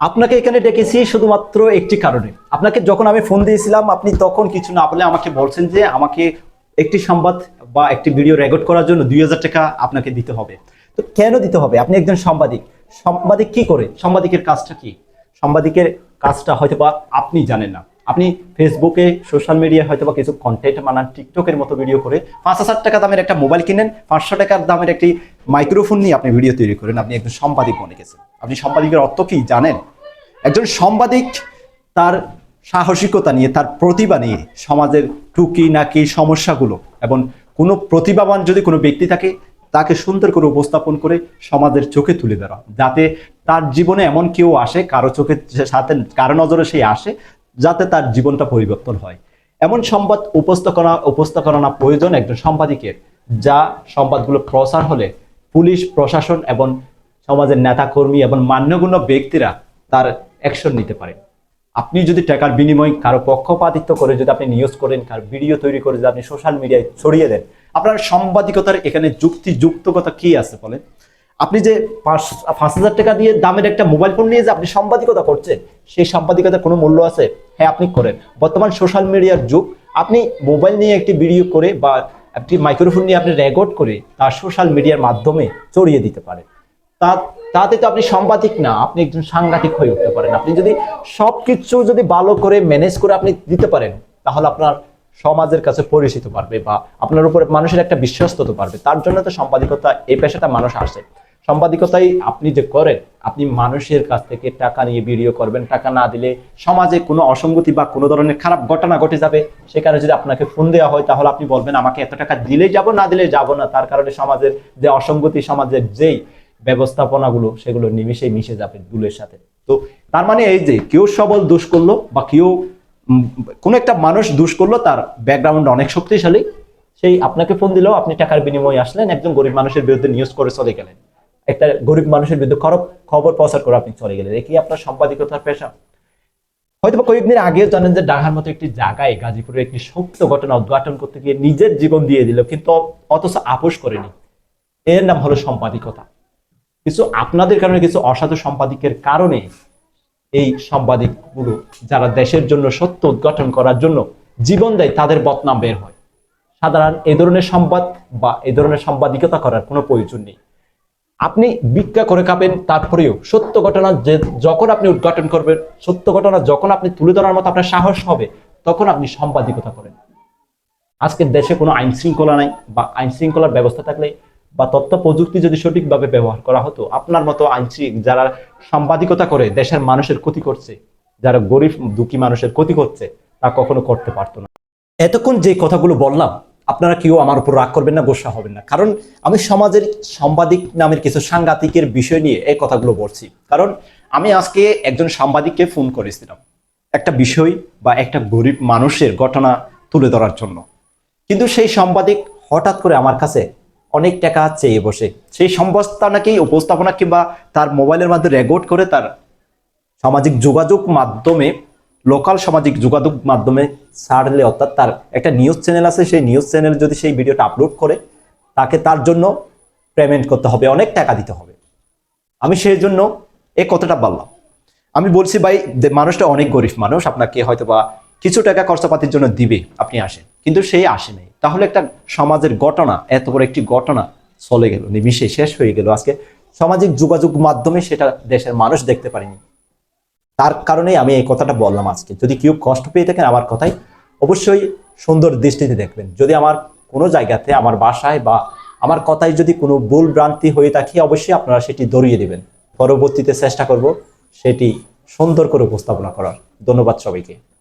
আপনাকে এখানে ডেকেছি শুধুমাত্র একটি কারণে। আপনাকে যখন আমি ফোন দিয়েছিলাম, আপনি তখন কিছু না বলে আমাকে বলছেন যে আমাকে একটি সংবাদ বা একটি ভিডিও রেকর্ড করার জন্য দুই হাজার টাকা আপনাকে দিতে হবে। তো কেন দিতে হবে? আপনি একজন সাংবাদিক। সাংবাদিক কি করে? সাংবাদিকের কাজটা কি? সাংবাদিকের কাজটা হয়তো বা আপনি জানেন না। আপনি ফেসবুকে সোশ্যাল মিডিয়ায় হয়তো বা কিছু কন্টেন্ট বানান টিকটকের মতো ভিডিও করে পাঁচ হাজার টাকা দামের একটা মোবাইল কিনেন, পাঁচশো টাকার দামের একটি মাইক্রোফোন নিয়ে আপনি ভিডিও তৈরি করেন। আপনি একজন সাংবাদিক মনে গেছেন। আপনি সাংবাদিকের অর্থ কি জানেন? একজন সাংবাদিক তার সাহসিকতা নিয়ে, তার প্রতিভা নিয়ে সমাজের টুকি নাকি সমস্যাগুলো, এবং কোনো প্রতিভাবান যদি কোনো ব্যক্তি থাকে, তাকে সুন্দর করে উপস্থাপন করে সমাজের চোখে তুলে ধরা, যাতে তার জীবনে এমন কেউ আসে, কারও চোখে সাথে, কারও নজরে সে আসে, যাতে তার জীবনটা পরিবর্তন হয়। এমন সংবাদ উপস্থাপনা উপস্থাপনা প্রয়োজন একজন সাংবাদিকের যা সংবাদগুলো প্রচার হলে পুলিশ, প্রশাসন এবং সমাজের নেতাকর্মী এবং মান্যগণ্য ব্যক্তিরা তার অ্যাকশন নিতে পারে। আপনি যদি টাকার বিনিময় কারও পক্ষপাতিত্ব করে যদি আপনি নিউজ করেন, কার ভিডিও তৈরি করে যদি আপনি সোশ্যাল মিডিয়ায় ছড়িয়ে দেন, আপনার সাংবাদিকতার এখানে যুক্তি, যুক্তকতা কি আছে বলেন? আপনি যে পাঁচ পাঁচ হাজার টাকা দিয়ে দামের একটা মোবাইল ফোন নিয়ে যে আপনি সাংবাদিকতা করছেন, সেই সাংবাদিকতার কোনো মূল্য আছে? হ্যাঁ আপনি করেন। বর্তমান সোশ্যাল মিডিয়ার যুগ, আপনি মোবাইল নিয়ে একটি ভিডিও করে বা একটি মাইক্রোফোন নিয়ে আপনি রেকর্ড করে তার সোশ্যাল মিডিয়ার মাধ্যমে ছড়িয়ে দিতে পারেন। তা, তাতে তো আপনি সাংবাদিক না, আপনি একজন সাংঘাতিক হয়ে উঠতে পারেন। আপনি যদি সবকিছু যদি ভালো করে ম্যানেজ করে আপনি দিতে পারেন, তাহলে আপনার সমাজের কাছে পরিচিত পারবে বা আপনার উপরে মানুষের একটা বিশ্বস্ততা পারবে তার জন্য তো সাংবাদিকতা, এই পেশাটা মানুষ আসে। সাংবাদিকতাই আপনি যে করেন, আপনি মানুষের কাছ থেকে টাকা নিয়ে ভিডিও করবেন। টাকা না দিলে সমাজে কোনো অসঙ্গতি বা কোনো ধরনের খারাপ ঘটনা ঘটে যাবে। সে কারণে যদি আপনাকে ফোন দেওয়া হয়, তাহলে আপনি বলবেন, আমাকে এত টাকা দিলে যাব, না দিলে যাব না? তার কারণে সমাজের যে অসঙ্গতি, সমাজের যেই ব্যবস্থাপনাগুলো সেগুলো নিমিশে মিশে যাবে দুলের সাথে। তো তার মানে এই যে কেউ সবল দোষ করল বা কেউ কোনো একটা মানুষ দোষ করল, তার ব্যাকগ্রাউন্ড অনেক শক্তিশালী। সেই আপনাকে ফোন দিলেও আপনি টাকার বিনিময়ে আসলেন, একজন গরিব মানুষের বিরুদ্ধে নিউজ করে চলে গেলেন। একটা গরিব মানুষের বিরুদ্ধে খরব খবর প্রচার করে আপনি চলে গেলেন। একই আপনার সাংবাদিকতার পেশা? হয়তো কয়েকদিন আগে জানেন যে ঢাকার মতো একটি জায়গায় গাজীপুরের একটি সত্য ঘটনা উদ্ঘাটন করতে গিয়ে নিজের জীবন দিয়ে দিল, কিন্তু অথচ আপোষ করেনি। এর নাম হলো সাংবাদিকতা। কিছু আপনাদের কারণে, কিছু অসাধু সাংবাদিকের কারণে এই সাংবাদিকগুলো যারা দেশের জন্য সত্য উদ্ঘাটন করার জন্য জীবন দেয়, তাদের বদনাম বের হয়। সাধারণ এই ধরনের সংবাদ বা এই ধরনের সাংবাদিকতা করার কোনো প্রয়োজন নেই। আপনি ভিক্ষা করে খাবেন, তারপরেও সত্য ঘটনা যে যখন আপনি উদ্ঘাটন করবেন, সত্য ঘটনা যখন আপনি তুলে ধরার মতো আপনার সাহস হবে, তখন আপনি সাংবাদিকতা করেন। আজকের দেশে কোনো আইন শৃঙ্খলা নাই বা আইন শৃঙ্খলার ব্যবস্থা থাকলে বা তথ্য প্রযুক্তি যদি সঠিকভাবে ব্যবহার করা হতো, আপনার মতো আইন শৃঙ্খ- যারা সাংবাদিকতা করে দেশের মানুষের ক্ষতি করছে, যারা গরিব, দুঃখী মানুষের ক্ষতি করছে, তা কখনো করতে পারতো না। এতক্ষণ যে কথাগুলো বললাম, আপনারা কেউ আমার উপর রাগ করবেন না, গোসা হবেন না। কারণ আমি সমাজের সাংবাদিক নামের কিছু সাংঘাতিকের বিষয় নিয়ে এই কথাগুলো বলছি। কারণ আমি আজকে একজন সাংবাদিককে ফোন করেছিলাম। একটা বিষয় বা একটা গরিব মানুষের ঘটনা তুলে ধরার জন্য। কিন্তু সেই সাংবাদিক হঠাৎ করে আমার কাছে অনেক টাকা চেয়ে বসে। সেই সংস্থানাকে উপস্থাপনা কিংবা তার মোবাইলের মাধ্যমে রেকর্ড করে তার সামাজিক যোগাযোগ মাধ্যমে, লোকাল সামাজিক যোগাযোগ মাধ্যমে ছাড়লে অর্থাৎ তার একটা নিউজ চ্যানেল আছে, সেই নিউজ চ্যানেল যদি সেই ভিডিওটা আপলোড করে, তাকে তার জন্য পেমেন্ট করতে হবে, অনেক টাকা দিতে হবে। আমি সেই জন্য এই কথাটা বললাম। আমি বলছি, ভাই মানুষটা অনেক গরিব মানুষ, আপনাকে হয়তো বা কিছু টাকা খরচাপাতির জন্য দিবে, আপনি আসেন। কিন্তু সেই আসে নাই। তাহলে একটা সমাজের ঘটনা, এত বড় একটি ঘটনা চলে গেল নিমিশে শেষ হয়ে গেল। আজকে সামাজিক যোগাযোগ মাধ্যমে সেটা দেশের মানুষ দেখতে পারেনি। তার কারণেই আমি এই কথাটা বললাম আজকে। যদি কেউ কষ্ট পেয়ে থাকেন আমার কথাই, অবশ্যই সুন্দর দৃষ্টিতে দেখবেন। যদি আমার কোনো জায়গাতে, আমার বাসায় বা আমার কথায় যদি কোনো ভুল ভ্রান্তি হয়ে থাকে, অবশ্যই আপনারা সেটি দরিয়ে দেবেন। পরবর্তীতে চেষ্টা করব সেটি সুন্দর করে উপস্থাপনা করার। ধন্যবাদ সবাইকে।